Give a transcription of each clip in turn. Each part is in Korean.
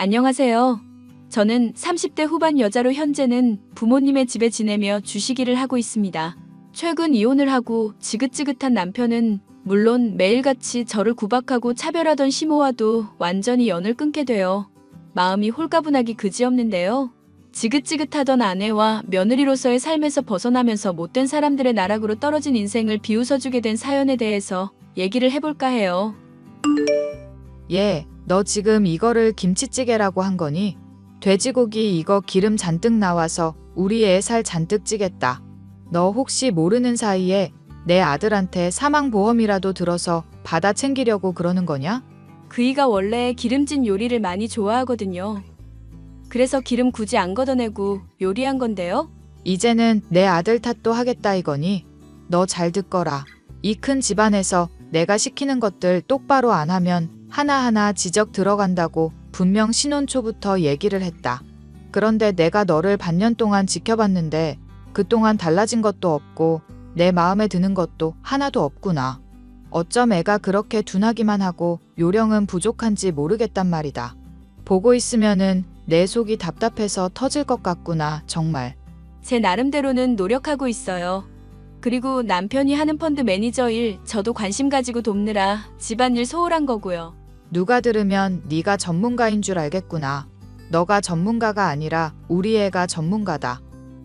안녕하세요. 저는 30대 후반 여자로 현재는 부모님의 집에 지내며 주식 일을 하고 있습니다. 최근 이혼을 하고 지긋지긋한 남편은 물론 매일같이 저를 구박하고 차별하던 시모와도 완전히 연을 끊게 되어 마음이 홀가분하기 그지없는데요. 지긋지긋하던 아내와 며느리로서의 삶에서 벗어나면서 못된 사람들의 나락으로 떨어진 인생을 비웃어주게 된 사연에 대해서 얘기를 해볼까 해요. 얘, 너 지금 이거를 김치찌개라고 한 거니? 돼지고기 이거 기름 잔뜩 나와서 우리 애 살 잔뜩 찌겠다. 너 혹시 모르는 사이에 내 아들한테 사망보험이라도 들어서 받아 챙기려고 그러는 거냐? 그이가 원래 기름진 요리를 많이 좋아하거든요. 그래서 기름 굳이 안 걷어내고 요리한 건데요. 이제는 내 아들 탓도 하겠다 이거니? 너 잘 듣거라. 이 큰 집안에서 내가 시키는 것들 똑바로 안 하면 하나하나 지적 들어간다고 분명 신혼 초부터 얘기를 했다. 그런데 내가 너를 반년 동안 지켜봤는데 그동안 달라진 것도 없고 내 마음에 드는 것도 하나도 없구나. 어쩜 애가 그렇게 둔하기만 하고 요령은 부족한지 모르겠단 말이다. 보고 있으면은 내 속이 답답해서 터질 것 같구나, 정말. 제 나름대로는 노력하고 있어요. 그리고 남편이 하는 펀드 매니저 일 저도 관심 가지고 돕느라 집안일 소홀한 거고요. 누가 들으면 네가 전문가인 줄 알겠구나. 너가 전문가가 아니라 우리 애가 전문가다.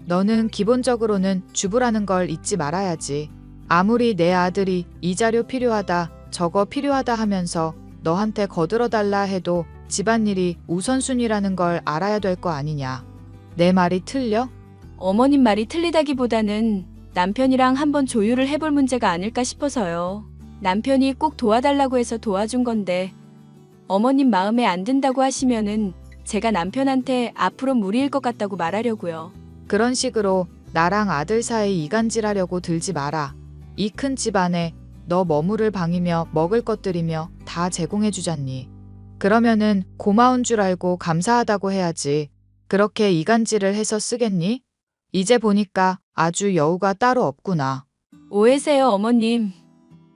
너는 기본적으로는 주부라는 걸 잊지 말아야지. 아무리 내 아들이 이 자료 필요하다, 저거 필요하다 하면서 너한테 거들어 달라 해도 집안일이 우선순위라는 걸 알아야 될 거 아니냐. 내 말이 틀려? 어머님 말이 틀리다기보다는 남편이랑 한번 조율을 해볼 문제가 아닐까 싶어서요. 남편이 꼭 도와달라고 해서 도와준 건데 어머님 마음에 안 든다고 하시면은 제가 남편한테 앞으로 무리일 것 같다고 말하려고요. 그런 식으로 나랑 아들 사이 이간질하려고 들지 마라. 이 큰 집안에 너 머무를 방이며 먹을 것들이며 다 제공해 주잖니. 그러면은 고마운 줄 알고 감사하다고 해야지. 그렇게 이간질을 해서 쓰겠니? 이제 보니까 아주 여우가 따로 없구나. 오해세요, 어머님.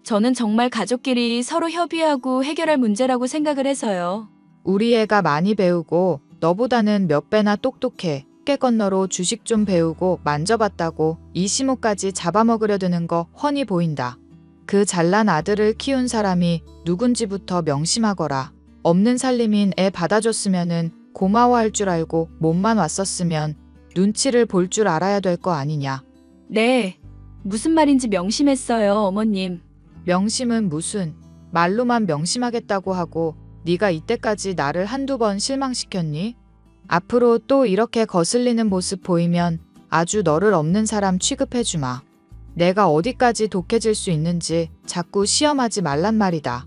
저는 정말 가족끼리 서로 협의하고 해결할 문제라고 생각을 해서요. 우리 애가 많이 배우고 너보다는 몇 배나 똑똑해. 깨 건너로 주식 좀 배우고 만져봤다고 이 시모까지 잡아먹으려 드는 거 훤히 보인다. 그 잘난 아들을 키운 사람이 누군지부터 명심하거라. 없는 살림인 애 받아줬으면은 고마워할 줄 알고 몸만 왔었으면 눈치를 볼 줄 알아야 될 거 아니냐. 네. 무슨 말인지 명심했어요, 어머님. 명심은 무슨 말로만 명심하겠다고 하고 네가 이때까지 나를 한두 번 실망시켰니? 앞으로 또 이렇게 거슬리는 모습 보이면 아주 너를 없는 사람 취급해 주마. 내가 어디까지 독해질 수 있는지 자꾸 시험하지 말란 말이다.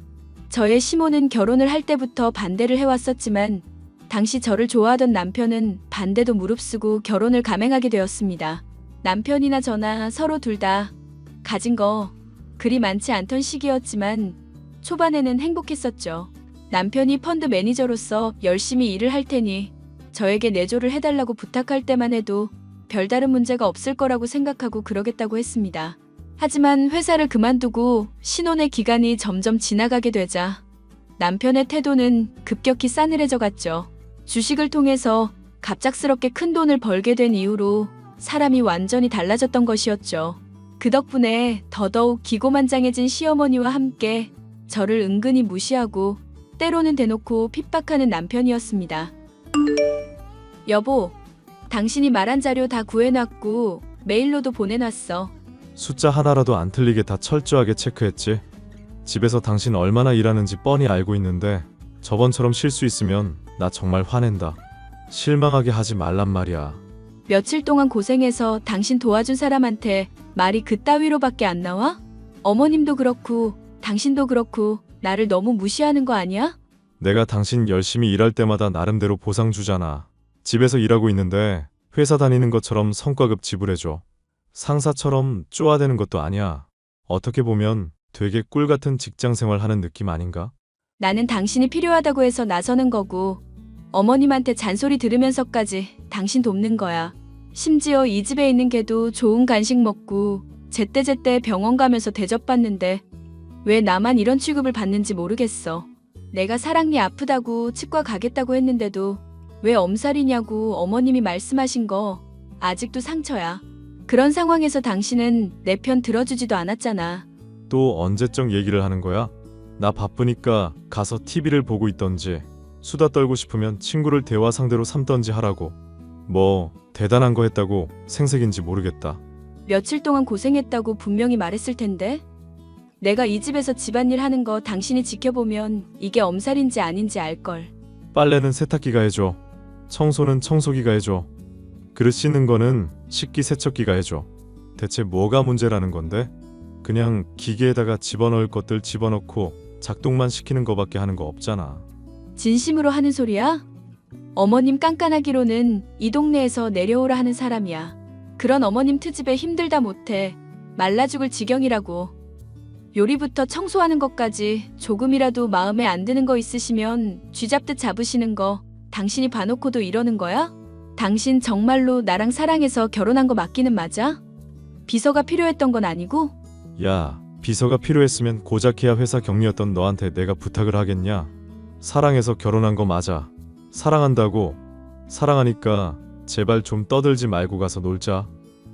저의 시모는 결혼을 할 때부터 반대를 해왔었지만 당시 저를 좋아하던 남편은 반대도 무릅쓰고 결혼을 감행하게 되었습니다. 남편이나 저나 서로 둘 다 가진 거 그리 많지 않던 시기였지만 초반에는 행복했었죠. 남편이 펀드 매니저로서 열심히 일을 할 테니 저에게 내조를 해달라고 부탁할 때만 해도 별다른 문제가 없을 거라고 생각하고 그러겠다고 했습니다. 하지만 회사를 그만두고 신혼의 기간이 점점 지나가게 되자 남편의 태도는 급격히 싸늘해져 갔죠. 주식을 통해서 갑작스럽게 큰 돈을 벌게 된 이후로 사람이 완전히 달라졌던 것이었죠. 그 덕분에 더더욱 기고만장해진 시어머니와 함께 저를 은근히 무시하고 때로는 대놓고 핍박하는 남편이었습니다. 여보, 당신이 말한 자료 다 구해놨고 메일로도 보내놨어. 숫자 하나라도 안 틀리게 다 철저하게 체크했지. 집에서 당신 얼마나 일하는지 뻔히 알고 있는데 저번처럼 실수 있으면 나 정말 화낸다. 실망하게 하지 말란 말이야. 며칠 동안 고생해서 당신 도와준 사람한테 말이 그따위로밖에 안 나와? 어머님도 그렇고 당신도 그렇고 나를 너무 무시하는 거 아니야? 내가 당신 열심히 일할 때마다 나름대로 보상 주잖아. 집에서 일하고 있는데 회사 다니는 것처럼 성과급 지불해줘. 상사처럼 쪼아대는 것도 아니야. 어떻게 보면 되게 꿀 같은 직장 생활 하는 느낌 아닌가? 나는 당신이 필요하다고 해서 나서는 거고 어머님한테 잔소리 들으면서까지 당신 돕는 거야. 심지어 이 집에 있는 개도 좋은 간식 먹고 제때제때 병원 가면서 대접받는데 왜 나만 이런 취급을 받는지 모르겠어. 내가 사랑니 아프다고 치과 가겠다고 했는데도 왜 엄살이냐고 어머님이 말씀하신 거 아직도 상처야. 그런 상황에서 당신은 내 편 들어주지도 않았잖아. 또 언제적 얘기를 하는 거야? 나 바쁘니까 가서 TV를 보고 있던지 수다 떨고 싶으면 친구를 대화 상대로 삼던지 하라고. 뭐 대단한 거 했다고 생색인지 모르겠다. 며칠 동안 고생했다고 분명히 말했을 텐데. 내가 이 집에서 집안일 하는 거 당신이 지켜보면 이게 엄살인지 아닌지 알걸. 빨래는 세탁기가 해줘. 청소는 청소기가 해줘. 그릇 씻는 거는 식기 세척기가 해줘. 대체 뭐가 문제라는 건데? 그냥 기계에다가 집어넣을 것들 집어넣고 작동만 시키는 거밖에 하는 거 없잖아. 진심으로 하는 소리야? 어머님 깐깐하기로는 이 동네에서 내려오라 하는 사람이야. 그런 어머님 트집에 힘들다 못해 말라 죽을 지경이라고. 요리부터 청소하는 것까지 조금이라도 마음에 안 드는 거 있으시면 쥐잡듯 잡으시는 거 당신이 봐놓고도 이러는 거야? 당신 정말로 나랑 사랑해서 결혼한 거 맞기는 맞아? 비서가 필요했던 건 아니고? 야, 비서가 필요했으면 고작 해야 회사 격리였던 너한테 내가 부탁을 하겠냐? 사랑해서 결혼한 거 맞아. 사랑한다고. 사랑하니까 제발 좀 떠들지 말고 가서 놀자.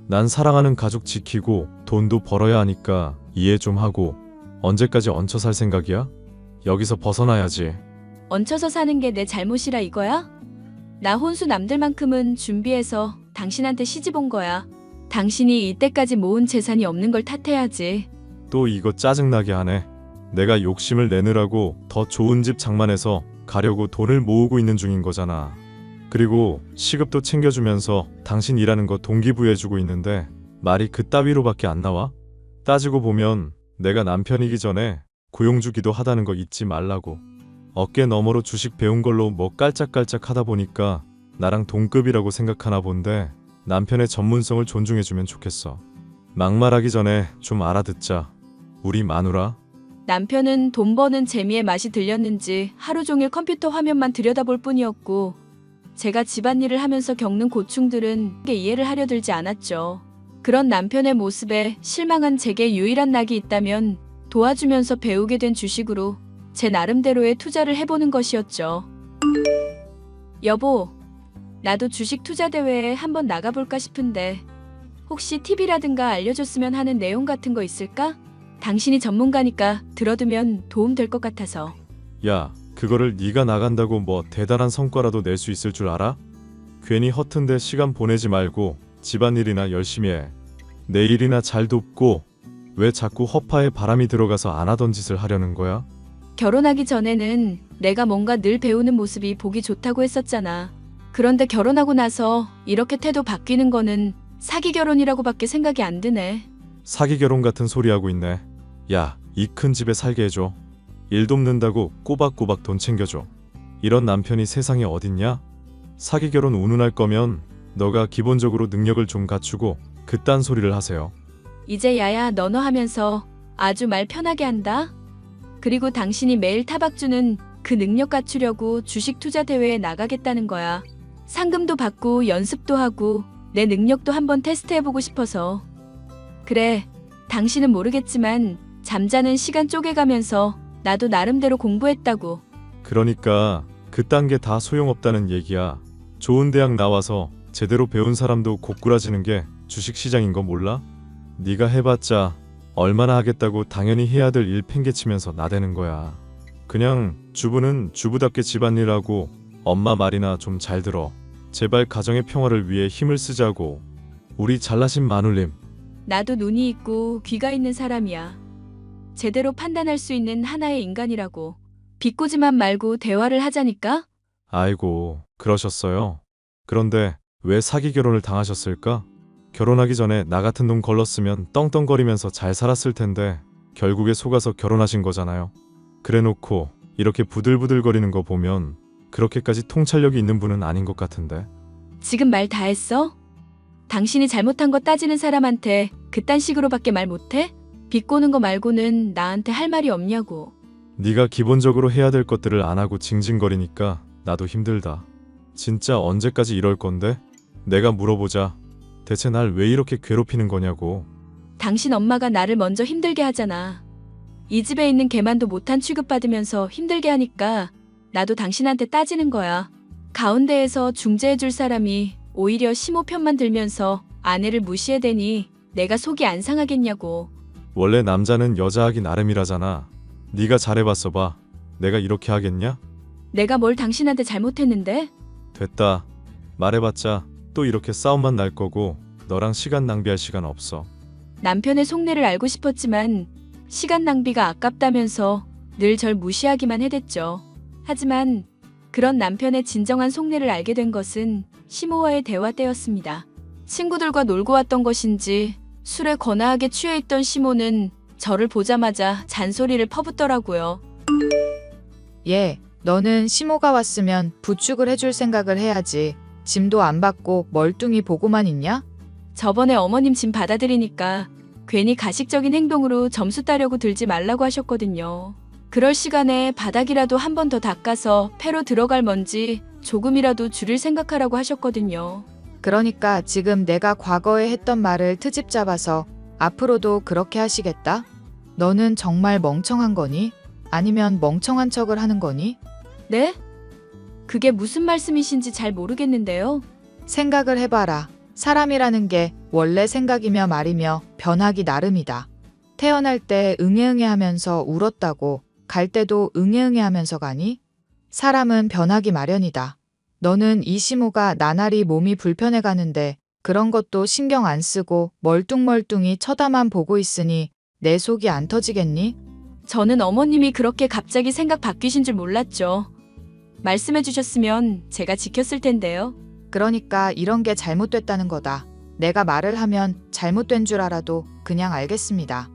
난 사랑하는 가족 지키고 돈도 벌어야 하니까 이해 좀 하고 언제까지 얹혀 살 생각이야? 여기서 벗어나야지. 얹혀서 사는 게 내 잘못이라 이거야? 나 혼수 남들만큼은 준비해서 당신한테 시집 온 거야. 당신이 이때까지 모은 재산이 없는 걸 탓해야지. 또 이거 짜증나게 하네. 내가 욕심을 내느라고 더 좋은 집 장만해서 가려고 돈을 모으고 있는 중인 거잖아. 그리고 시급도 챙겨주면서 당신 일하는 거 동기부여해주고 있는데 말이 그따위로밖에 안 나와? 따지고 보면 내가 남편이기 전에 고용주기도 하다는 거 잊지 말라고. 어깨 너머로 주식 배운 걸로 뭐 깔짝깔짝 하다 보니까 나랑 동급이라고 생각하나 본데 남편의 전문성을 존중해주면 좋겠어. 막말하기 전에 좀 알아듣자. 우리 마누라? 남편은 돈 버는 재미에 맛이 들렸는지 하루 종일 컴퓨터 화면만 들여다볼 뿐이었고 제가 집안일을 하면서 겪는 고충들은 게 이해를 하려 들지 않았죠. 그런 남편의 모습에 실망한 제게 유일한 낙이 있다면 도와주면서 배우게 된 주식으로 제 나름대로의 투자를 해보는 것이었죠. 여보, 나도 주식 투자 대회에 한번 나가볼까 싶은데 혹시 팁이라든가 알려줬으면 하는 내용 같은 거 있을까? 당신이 전문가니까 들어두면 도움 될 것 같아서. 야, 그거를 네가 나간다고 뭐 대단한 성과라도 낼 수 있을 줄 알아? 괜히 허튼데 시간 보내지 말고 집안일이나 열심히 해. 내 일이나 잘 돕고 왜 자꾸 허파에 바람이 들어가서 안 하던 짓을 하려는 거야? 결혼하기 전에는 내가 뭔가 늘 배우는 모습이 보기 좋다고 했었잖아. 그런데 결혼하고 나서 이렇게 태도 바뀌는 거는 사기 결혼이라고밖에 생각이 안 드네. 사기 결혼 같은 소리 하고 있네. 야, 이 큰 집에 살게 해줘. 일 돕는다고 꼬박꼬박 돈 챙겨줘. 이런 남편이 세상에 어딨냐? 사기 결혼 운운할 거면 너가 기본적으로 능력을 좀 갖추고 그딴 소리를 하세요. 이제 야야 너너 하면서 아주 말 편하게 한다. 그리고 당신이 매일 타박 주는 그 능력 갖추려고 주식 투자 대회에 나가겠다는 거야. 상금도 받고 연습도 하고 내 능력도 한번 테스트해보고 싶어서. 그래, 당신은 모르겠지만 잠자는 시간 쪼개가면서 나도 나름대로 공부했다고. 그러니까 그딴 게 다 소용없다는 얘기야. 좋은 대학 나와서 제대로 배운 사람도 고꾸라지는 게 주식 시장인 거 몰라? 네가 해봤자 얼마나 하겠다고 당연히 해야 될 일 팽개치면서 나대는 거야. 그냥 주부는 주부답게 집안일하고 엄마 말이나 좀 잘 들어. 제발 가정의 평화를 위해 힘을 쓰자고. 우리 잘나신 마눌님. 나도 눈이 있고 귀가 있는 사람이야. 제대로 판단할 수 있는 하나의 인간이라고. 비꼬지만 말고 대화를 하자니까? 아이고, 그러셨어요. 그런데 왜 사기 결혼을 당하셨을까? 결혼하기 전에 나 같은 놈 걸렀으면 떵떵거리면서 잘 살았을 텐데 결국에 속아서 결혼하신 거잖아요. 그래 놓고 이렇게 부들부들거리는 거 보면 그렇게까지 통찰력이 있는 분은 아닌 것 같은데. 지금 말 다 했어? 당신이 잘못한 거 따지는 사람한테 그딴 식으로밖에 말 못해? 비꼬는 거 말고는 나한테 할 말이 없냐고. 네가 기본적으로 해야 될 것들을 안 하고 징징거리니까 나도 힘들다. 진짜 언제까지 이럴 건데? 내가 물어보자. 대체 날 왜 이렇게 괴롭히는 거냐고. 당신 엄마가 나를 먼저 힘들게 하잖아. 이 집에 있는 걔만도 못한 취급받으면서 힘들게 하니까 나도 당신한테 따지는 거야. 가운데에서 중재해줄 사람이 오히려 시모 편만 들면서 아내를 무시해대니 내가 속이 안 상하겠냐고. 원래 남자는 여자하기 나름이라잖아. 네가 잘해봤어 봐. 내가 이렇게 하겠냐? 내가 뭘 당신한테 잘못했는데? 됐다. 말해봤자 또 이렇게 싸움만 날 거고 너랑 시간 낭비할 시간 없어. 남편의 속내를 알고 싶었지만 시간 낭비가 아깝다면서 늘 절 무시하기만 해댔죠. 하지만 그런 남편의 진정한 속내를 알게 된 것은 시모와의 대화 때였습니다. 친구들과 놀고 왔던 것인지 술에 거나하게 취해 있던 시모는 저를 보자마자 잔소리를 퍼붓더라고요. 예, 너는 시모가 왔으면 부축을 해줄 생각을 해야지. 짐도 안 받고 멀뚱히 보고만 있냐? 저번에 어머님 짐 받아들이니까 괜히 가식적인 행동으로 점수 따려고 들지 말라고 하셨거든요. 그럴 시간에 바닥이라도 한 번 더 닦아서 폐로 들어갈 먼지 조금이라도 줄일 생각하라고 하셨거든요. 그러니까 지금 내가 과거에 했던 말을 트집 잡아서 앞으로도 그렇게 하시겠다? 너는 정말 멍청한 거니? 아니면 멍청한 척을 하는 거니? 네? 그게 무슨 말씀이신지 잘 모르겠는데요. 생각을 해봐라. 사람이라는 게 원래 생각이며 말이며 변하기 나름이다. 태어날 때 응애응애 하면서 울었다고 갈 때도 응애응애 하면서 가니? 사람은 변하기 마련이다. 너는 이시모가 나날이 몸이 불편해 가는데 그런 것도 신경 안 쓰고 멀뚱멀뚱히 쳐다만 보고 있으니 내 속이 안 터지겠니? 저는 어머님이 그렇게 갑자기 생각 바뀌신 줄 몰랐죠. 말씀해 주셨으면 제가 지켰을 텐데요. 그러니까 이런 게 잘못됐다는 거다. 내가 말을 하면 잘못된 줄 알아도 그냥 알겠습니다.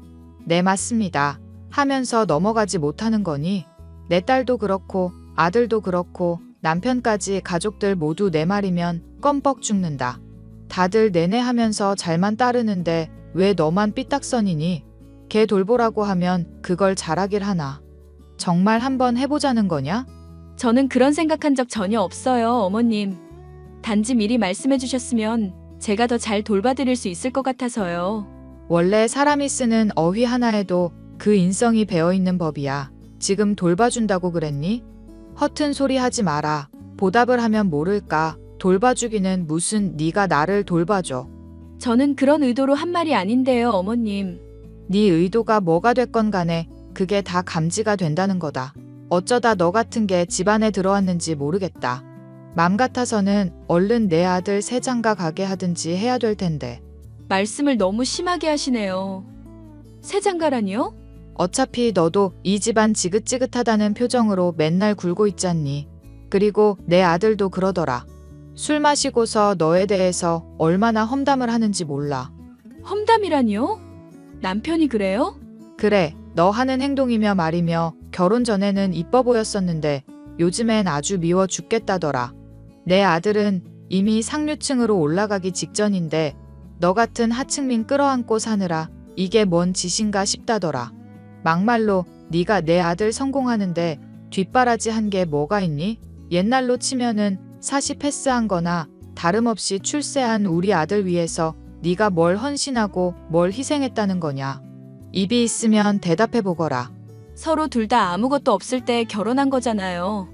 네, 맞습니다. 하면서 넘어가지 못하는 거니? 내 딸도 그렇고 아들도 그렇고 남편까지 가족들 모두 내 말이면 껌뻑 죽는다. 다들 내내 하면서 잘만 따르는데 왜 너만 삐딱선이니? 걔 돌보라고 하면 그걸 잘하길 하나. 정말 한번 해보자는 거냐? 저는 그런 생각한 적 전혀 없어요, 어머님. 단지 미리 말씀해 주셨으면 제가 더 잘 돌봐드릴 수 있을 것 같아서요. 원래 사람이 쓰는 어휘 하나에도 그 인성이 배어 있는 법이야. 지금 돌봐준다고 그랬니? 허튼 소리 하지 마라. 보답을 하면 모를까. 돌봐주기는 무슨 네가 나를 돌봐줘. 저는 그런 의도로 한 말이 아닌데요, 어머님. 네 의도가 뭐가 됐건 간에 그게 다 감지가 된다는 거다. 어쩌다 너 같은 게 집안에 들어왔는지 모르겠다. 맘 같아서는 얼른 내 아들 새 장가 가게 하든지 해야 될 텐데. 말씀을 너무 심하게 하시네요. 새장가라니요? 어차피 너도 이 집안 지긋지긋하다는 표정으로 맨날 굴고 있잖니. 그리고 내 아들도 그러더라. 술 마시고서 너에 대해서 얼마나 험담을 하는지 몰라. 험담이라니요? 남편이 그래요? 그래, 너 하는 행동이며 말이며 결혼 전에는 이뻐 보였었는데 요즘엔 아주 미워 죽겠다더라. 내 아들은 이미 상류층으로 올라가기 직전인데 너 같은 하층민 끌어안고 사느라 이게 뭔 짓인가 싶다더라. 막말로 네가 내 아들 성공하는데 뒷바라지 한 게 뭐가 있니? 옛날로 치면은 사시 패스한 거나 다름없이 출세한 우리 아들 위해서 네가 뭘 헌신하고 뭘 희생했다는 거냐? 입이 있으면 대답해 보거라. 서로 둘 다 아무것도 없을 때 결혼한 거잖아요.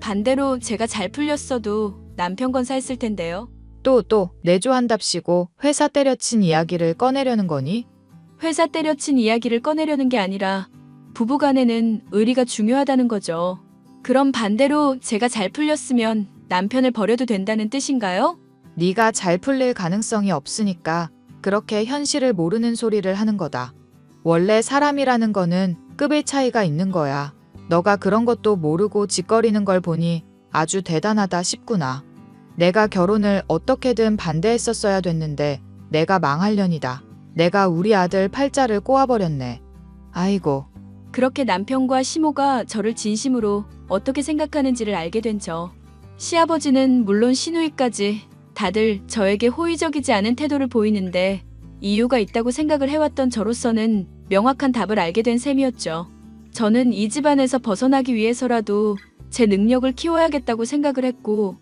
반대로 제가 잘 풀렸어도 남편 건 샀을 텐데요. 또 또 내조한답시고 회사 때려친 이야기를 꺼내려는 거니? 회사 때려친 이야기를 꺼내려는 게 아니라 부부간에는 의리가 중요하다는 거죠. 그럼 반대로 제가 잘 풀렸으면 남편을 버려도 된다는 뜻인가요? 네가 잘 풀릴 가능성이 없으니까 그렇게 현실을 모르는 소리를 하는 거다. 원래 사람이라는 거는 급의 차이가 있는 거야. 너가 그런 것도 모르고 짓거리는 걸 보니 아주 대단하다 싶구나. 내가 결혼을 어떻게든 반대했었어야 됐는데 내가 망할 년이다. 내가 우리 아들 팔자를 꼬아버렸네. 아이고, 그렇게 남편과 시모가 저를 진심으로 어떻게 생각하는지를 알게 된 저. 시아버지는 물론 시누이까지 다들 저에게 호의적이지 않은 태도를 보이는데 이유가 있다고 생각을 해왔던 저로서는 명확한 답을 알게 된 셈이었죠. 저는 이 집안에서 벗어나기 위해서라도 제 능력을 키워야겠다고 생각을 했고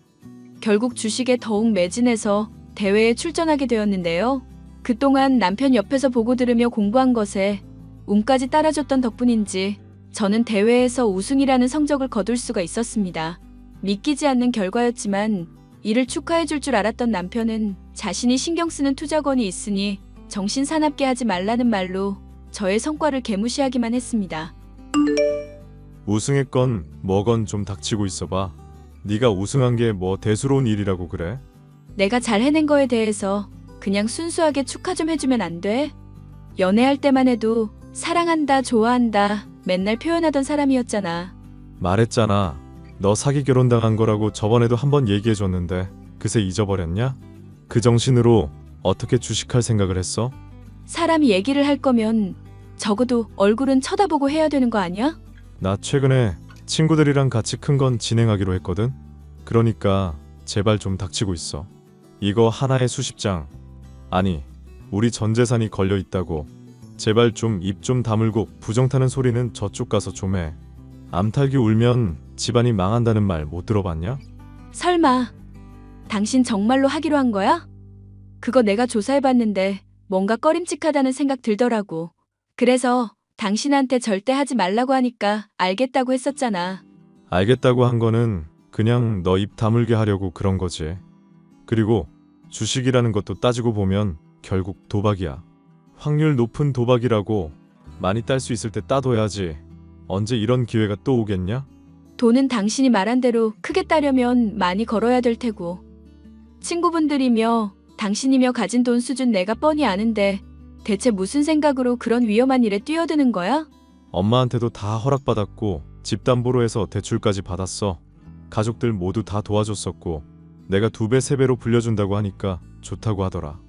결국 주식에 더욱 매진해서 대회에 출전하게 되었는데요. 그동안 남편 옆에서 보고 들으며 공부한 것에 운까지 따라줬던 덕분인지 저는 대회에서 우승이라는 성적을 거둘 수가 있었습니다. 믿기지 않는 결과였지만 이를 축하해 줄 줄 알았던 남편은 자신이 신경 쓰는 투자건이 있으니 정신 사납게 하지 말라는 말로 저의 성과를 개무시하기만 했습니다. 우승했건 뭐건 좀 닥치고 있어봐. 네가 우승한 게 뭐 대수로운 일이라고 그래? 내가 잘 해낸 거에 대해서 그냥 순수하게 축하 좀 해주면 안 돼? 연애할 때만 해도 사랑한다, 좋아한다 맨날 표현하던 사람이었잖아. 말했잖아. 너 사기 결혼 당한 거라고 저번에도 한번 얘기해 줬는데 그새 잊어버렸냐? 그 정신으로 어떻게 주식할 생각을 했어? 사람이 얘기를 할 거면 적어도 얼굴은 쳐다보고 해야 되는 거 아니야? 나 최근에 친구들이랑 같이 큰 건 진행하기로 했거든. 그러니까 제발 좀 닥치고 있어. 이거 하나에 수십 장. 아니, 우리 전 재산이 걸려 있다고. 제발 좀 입 좀 다물고 부정 타는 소리는 저쪽 가서 좀 해. 암탉이 울면 집안이 망한다는 말 못 들어봤냐? 설마 당신 정말로 하기로 한 거야? 그거 내가 조사해봤는데 뭔가 꺼림칙하다는 생각 들더라고. 그래서 당신한테 절대 하지 말라고 하니까 알겠다고 했었잖아. 알겠다고 한 거는 그냥 너 입 다물게 하려고 그런 거지. 그리고 주식이라는 것도 따지고 보면 결국 도박이야. 확률 높은 도박이라고 많이 딸 수 있을 때 따둬야지. 언제 이런 기회가 또 오겠냐? 돈은 당신이 말한 대로 크게 따려면 많이 걸어야 될 테고. 친구분들이며 당신이며 가진 돈 수준 내가 뻔히 아는데 대체 무슨 생각으로 그런 위험한 일에 뛰어드는 거야? 엄마한테도 다 허락받았고 집 담보로 해서 대출까지 받았어. 가족들 모두 다 도와줬었고 내가 두 배 세 배로 불려준다고 하니까 좋다고 하더라.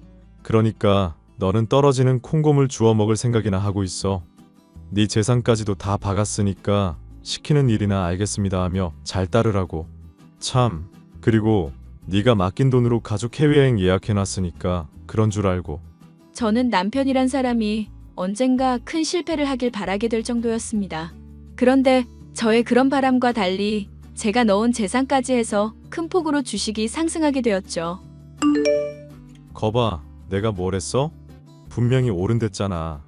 그러니까 너는 떨어지는 콩고물 주워 먹을 생각이나 하고 있어. 네 재산까지도 다 박았으니까 시키는 일이나 알겠습니다 하며 잘 따르라고. 참. 그리고 네가 맡긴 돈으로 가족 해외여행 예약해놨으니까 그런 줄 알고. 저는 남편이란 사람이 언젠가 큰 실패를 하길 바라게 될 정도였습니다. 그런데 저의 그런 바람과 달리 제가 넣은 재산까지 해서 큰 폭으로 주식이 상승하게 되었죠. 거봐, 내가 뭘 했어? 분명히 오른댔잖아.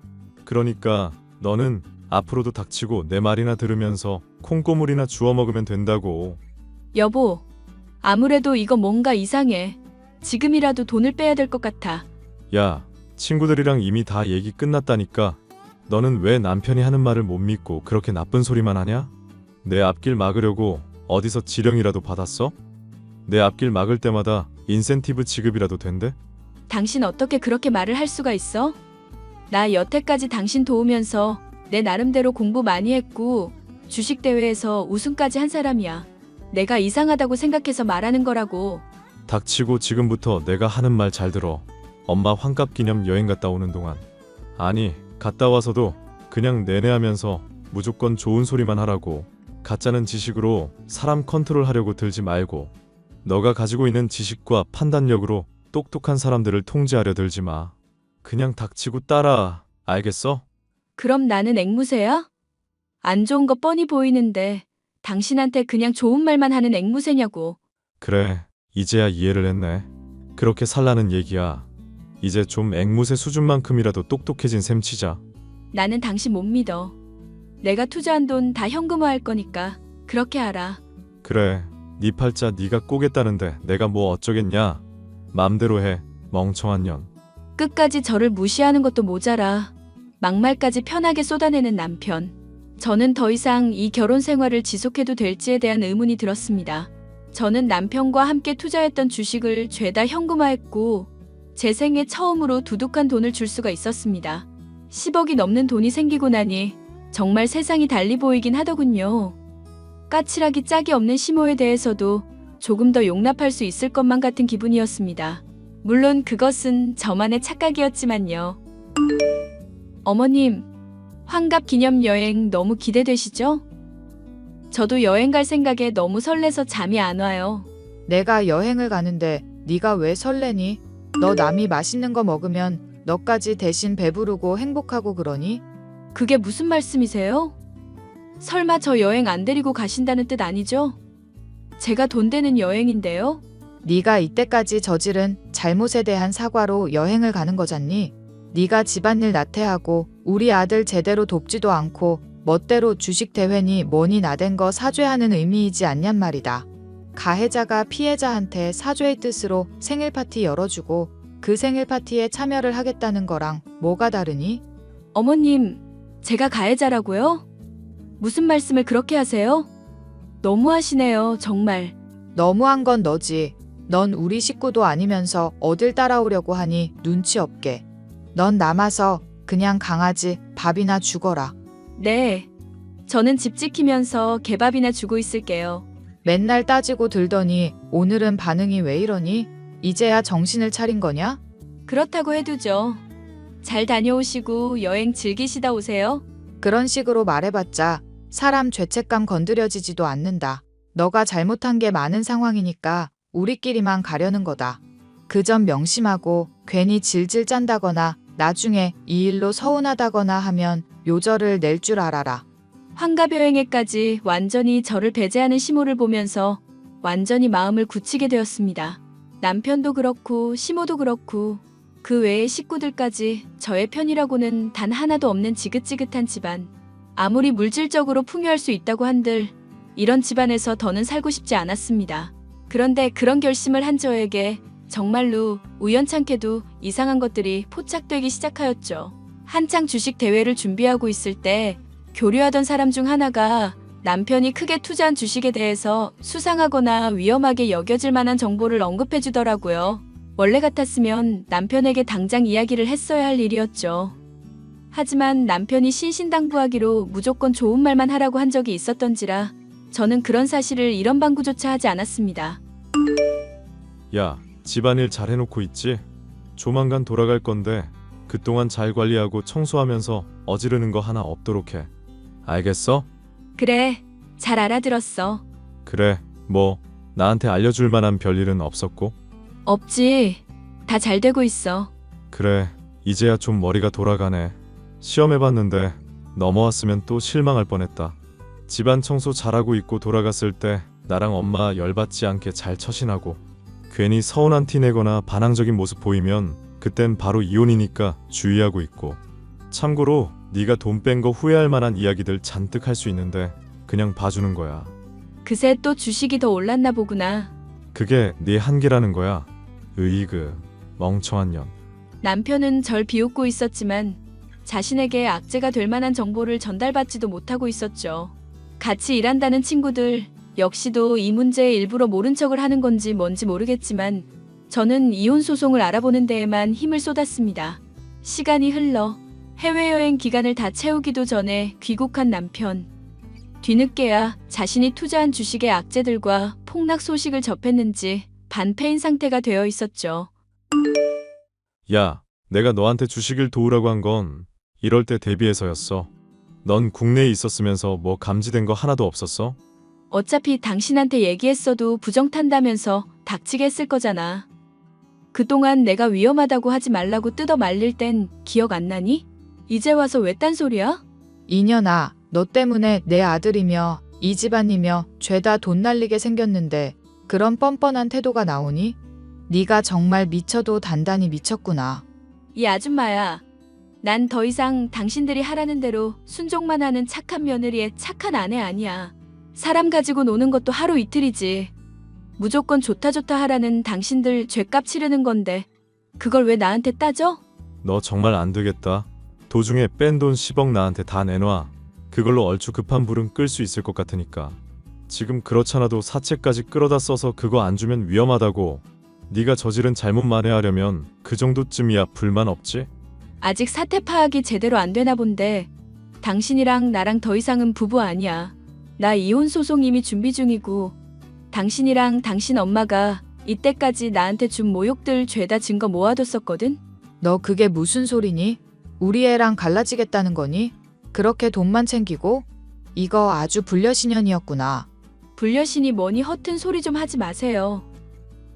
그러니까 너는 앞으로도 닥치고 내 말이나 들으면서 콩고물이나 주워 먹으면 된다고. 여보, 아무래도 이거 뭔가 이상해. 지금이라도 돈을 빼야 될 것 같아. 야, 친구들이랑 이미 다 얘기 끝났다니까. 너는 왜 남편이 하는 말을 못 믿고 그렇게 나쁜 소리만 하냐? 내 앞길 막으려고 어디서 지령이라도 받았어? 내 앞길 막을 때마다 인센티브 지급이라도 된대? 당신 어떻게 그렇게 말을 할 수가 있어? 나 여태까지 당신 도우면서 내 나름대로 공부 많이 했고 주식 대회에서 우승까지 한 사람이야. 내가 이상하다고 생각해서 말하는 거라고. 닥치고 지금부터 내가 하는 말 잘 들어. 엄마 환갑 기념 여행 갔다 오는 동안. 아니, 갔다 와서도 그냥 내내 하면서 무조건 좋은 소리만 하라고. 가짜는 지식으로 사람 컨트롤 하려고 들지 말고. 너가 가지고 있는 지식과 판단력으로 똑똑한 사람들을 통제하려 들지 마. 그냥 닥치고 따라. 알겠어? 그럼 나는 앵무새야? 안 좋은 거 뻔히 보이는데 당신한테 그냥 좋은 말만 하는 앵무새냐고. 그래, 이제야 이해를 했네. 그렇게 살라는 얘기야. 이제 좀 앵무새 수준만큼이라도 똑똑해진 셈 치자. 나는 당신 못 믿어. 내가 투자한 돈 다 현금화할 거니까 그렇게 알아. 그래, 네 팔자 네가 꼬겠다는데 내가 뭐 어쩌겠냐? 맘대로 해, 멍청한 년. 끝까지 저를 무시하는 것도 모자라 막말까지 편하게 쏟아내는 남편. 저는 더 이상 이 결혼 생활을 지속해도 될지에 대한 의문이 들었습니다. 저는 남편과 함께 투자했던 주식을 죄다 현금화했고 제 생애 처음으로 두둑한 돈을 줄 수가 있었습니다. 10억이 넘는 돈이 생기고 나니 정말 세상이 달리 보이긴 하더군요. 까칠하기 짝이 없는 시모에 대해서도 조금 더 용납할 수 있을 것만 같은 기분이었습니다. 물론 그것은 저만의 착각이었지만요. 어머님, 환갑 기념 여행 너무 기대되시죠? 저도 여행 갈 생각에 너무 설레서 잠이 안 와요. 내가 여행을 가는데 네가 왜 설레니? 너 남이 맛있는 거 먹으면 너까지 대신 배부르고 행복하고 그러니? 그게 무슨 말씀이세요? 설마 저 여행 안 데리고 가신다는 뜻 아니죠? 제가 돈 되는 여행인데요? 네가 이때까지 저지른 잘못에 대한 사과로 여행을 가는 거잖니? 네가 집안일 나태하고 우리 아들 제대로 돕지도 않고 멋대로 주식 대회니 뭐니 나댄 거 사죄하는 의미이지 않냔 말이다. 가해자가 피해자한테 사죄의 뜻으로 생일 파티 열어주고 그 생일 파티에 참여를 하겠다는 거랑 뭐가 다르니? 어머님, 제가 가해자라고요? 무슨 말씀을 그렇게 하세요? 너무하시네요, 정말. 너무한 건 너지. 넌 우리 식구도 아니면서 어딜 따라오려고 하니 눈치 없게. 넌 남아서 그냥 강아지 밥이나 죽어라. 네. 저는 집 지키면서 개밥이나 주고 있을게요. 맨날 따지고 들더니 오늘은 반응이 왜 이러니? 이제야 정신을 차린 거냐? 그렇다고 해두죠. 잘 다녀오시고 여행 즐기시다 오세요. 그런 식으로 말해봤자 사람 죄책감 건드려지지도 않는다. 너가 잘못한 게 많은 상황이니까 우리끼리만 가려는 거다. 그 점 명심하고 괜히 질질 짠다거나 나중에 이 일로 서운하다거나 하면 요절을 낼 줄 알아라. 환갑여행에까지 완전히 저를 배제하는 시모를 보면서 완전히 마음을 굳히게 되었습니다. 남편도 그렇고 시모도 그렇고 그 외의 식구들까지 저의 편이라고는 단 하나도 없는 지긋지긋한 집안. 아무리 물질적으로 풍요할 수 있다고 한들 이런 집안에서 더는 살고 싶지 않았습니다. 그런데 그런 결심을 한 저에게 정말로 우연찮게도 이상한 것들이 포착되기 시작하였죠. 한창 주식 대회를 준비하고 있을 때 교류하던 사람 중 하나가 남편이 크게 투자한 주식에 대해서 수상하거나 위험하게 여겨질 만한 정보를 언급해 주더라고요. 원래 같았으면 남편에게 당장 이야기를 했어야 할 일이었죠. 하지만 남편이 신신당부하기로 무조건 좋은 말만 하라고 한 적이 있었던지라 저는 그런 사실을 이런 방구조차 하지 않았습니다. 야, 집안일 잘 해놓고 있지? 조만간 돌아갈 건데 그동안 잘 관리하고 청소하면서 어지르는 거 하나 없도록 해. 알겠어? 그래, 잘 알아들었어. 그래, 뭐 나한테 알려줄 만한 별일은 없었고? 없지. 다 잘 되고 있어. 그래, 이제야 좀 머리가 돌아가네. 시험해봤는데 넘어왔으면 또 실망할 뻔했다. 집안 청소 잘하고 있고 돌아갔을 때 나랑 엄마 열받지 않게 잘 처신하고 괜히 서운한 티 내거나 반항적인 모습 보이면 그땐 바로 이혼이니까 주의하고 있고 참고로 네가 돈 뺀 거 후회할 만한 이야기들 잔뜩 할 수 있는데 그냥 봐주는 거야. 그새 또 주식이 더 올랐나 보구나. 그게 네 한계라는 거야. 으이그 멍청한 년. 남편은 절 비웃고 있었지만 자신에게 악재가 될 만한 정보를 전달받지도 못하고 있었죠. 같이 일한다는 친구들 역시도 이 문제에 일부러 모른 척을 하는 건지 뭔지 모르겠지만 저는 이혼 소송을 알아보는 데에만 힘을 쏟았습니다. 시간이 흘러 해외여행 기간을 다 채우기도 전에 귀국한 남편. 뒤늦게야 자신이 투자한 주식의 악재들과 폭락 소식을 접했는지 반패인 상태가 되어 있었죠. 야, 내가 너한테 주식을 도우라고 한 건 이럴 때 대비해서였어. 넌 국내에 있었으면서 뭐 감지된 거 하나도 없었어? 어차피 당신한테 얘기했어도 부정 탄다면서 닥치게 했을 거잖아. 그동안 내가 위험하다고 하지 말라고 뜯어 말릴 땐 기억 안 나니? 이제 와서 왜 딴소리야? 이년아, 너 때문에 내 아들이며 이 집안이며 죄다 돈 날리게 생겼는데 그런 뻔뻔한 태도가 나오니? 네가 정말 미쳐도 단단히 미쳤구나. 이 아줌마야. 난 더 이상 당신들이 하라는 대로 순종만 하는 착한 며느리의 착한 아내 아니야. 사람 가지고 노는 것도 하루 이틀이지. 무조건 좋다 좋다 하라는 당신들 죄값 치르는 건데 그걸 왜 나한테 따져? 너 정말 안 되겠다. 도중에 뺀 돈 10억 나한테 다 내놔. 그걸로 얼추 급한 불은 끌 수 있을 것 같으니까. 지금 그렇잖아도 사채까지 끌어다 써서 그거 안 주면 위험하다고. 네가 저지른 잘못 만회하려면 그 정도쯤이야 불만 없지? 아직 사태 파악이 제대로 안 되나 본데 당신이랑 나랑 더 이상은 부부 아니야. 나 이혼 소송 이미 준비 중이고 당신이랑 당신 엄마가 이때까지 나한테 준 모욕들 죄다 증거 모아뒀었거든? 너 그게 무슨 소리니? 우리 애랑 갈라지겠다는 거니? 그렇게 돈만 챙기고? 이거 아주 불려신년이었구나. 불려신이 뭐니 허튼 소리 좀 하지 마세요.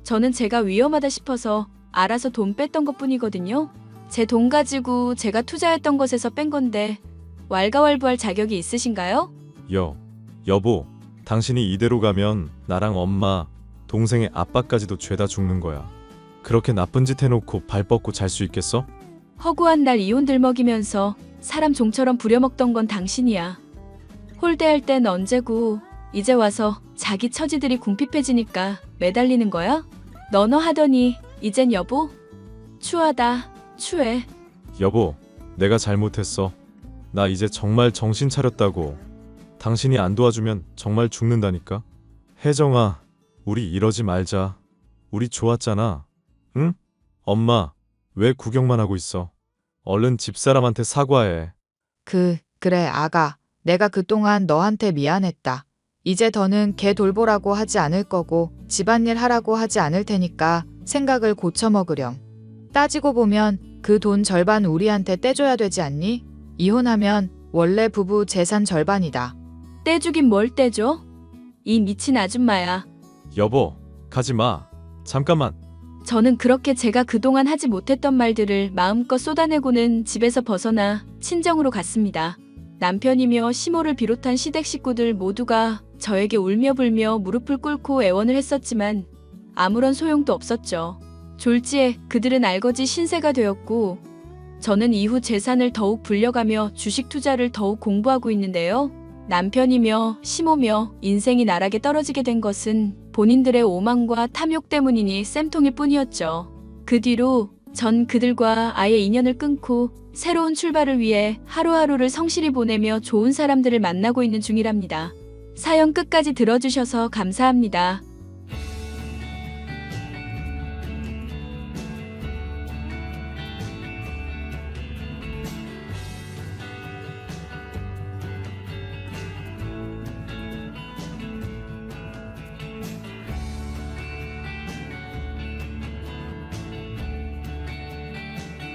저는 제가 위험하다 싶어서 알아서 돈 뺐던 것 뿐이거든요. 제 돈 가지고 제가 투자했던 것에서 뺀 건데 왈가왈부할 자격이 있으신가요? 여, 여보, 당신이 이대로 가면 나랑 엄마, 동생의 아빠까지도 죄다 죽는 거야. 그렇게 나쁜 짓 해놓고 발 뻗고 잘 수 있겠어? 허구한 날 이혼 들먹이면서 사람 종처럼 부려먹던 건 당신이야. 홀대할 땐 언제고 이제 와서 자기 처지들이 궁핍해지니까 매달리는 거야? 너너 하더니 이젠 여보? 추하다. 추해. 여보, 내가 잘못했어. 나 이제 정말 정신 차렸다고. 당신이 안 도와주면 정말 죽는다니까. 혜정아, 우리 이러지 말자. 우리 좋았잖아. 응? 엄마, 왜 구경만 하고 있어? 얼른 집사람한테 사과해. 그, 그래, 아가. 내가 그동안 너한테 미안했다. 이제 더는 걔 돌보라고 하지 않을 거고 집안일 하라고 하지 않을 테니까 생각을 고쳐먹으렴. 따지고 보면 그 돈 절반 우리한테 떼줘야 되지 않니? 이혼하면 원래 부부 재산 절반이다. 떼주긴 뭘 떼줘? 이 미친 아줌마야. 여보, 가지 마. 잠깐만. 저는 그렇게 제가 그동안 하지 못했던 말들을 마음껏 쏟아내고는 집에서 벗어나 친정으로 갔습니다. 남편이며 시모를 비롯한 시댁 식구들 모두가 저에게 울며 불며 무릎을 꿇고 애원을 했었지만 아무런 소용도 없었죠. 졸지에 그들은 알거지 신세가 되었고 저는 이후 재산을 더욱 불려가며 주식 투자를 더욱 공부하고 있는데요. 남편이며 시모며 인생이 나락에 떨어지게 된 것은 본인들의 오만과 탐욕 때문이니 쌤통일 뿐이었죠. 그 뒤로 전 그들과 아예 인연을 끊고 새로운 출발을 위해 하루하루를 성실히 보내며 좋은 사람들을 만나고 있는 중이랍니다. 사연 끝까지 들어주셔서 감사합니다.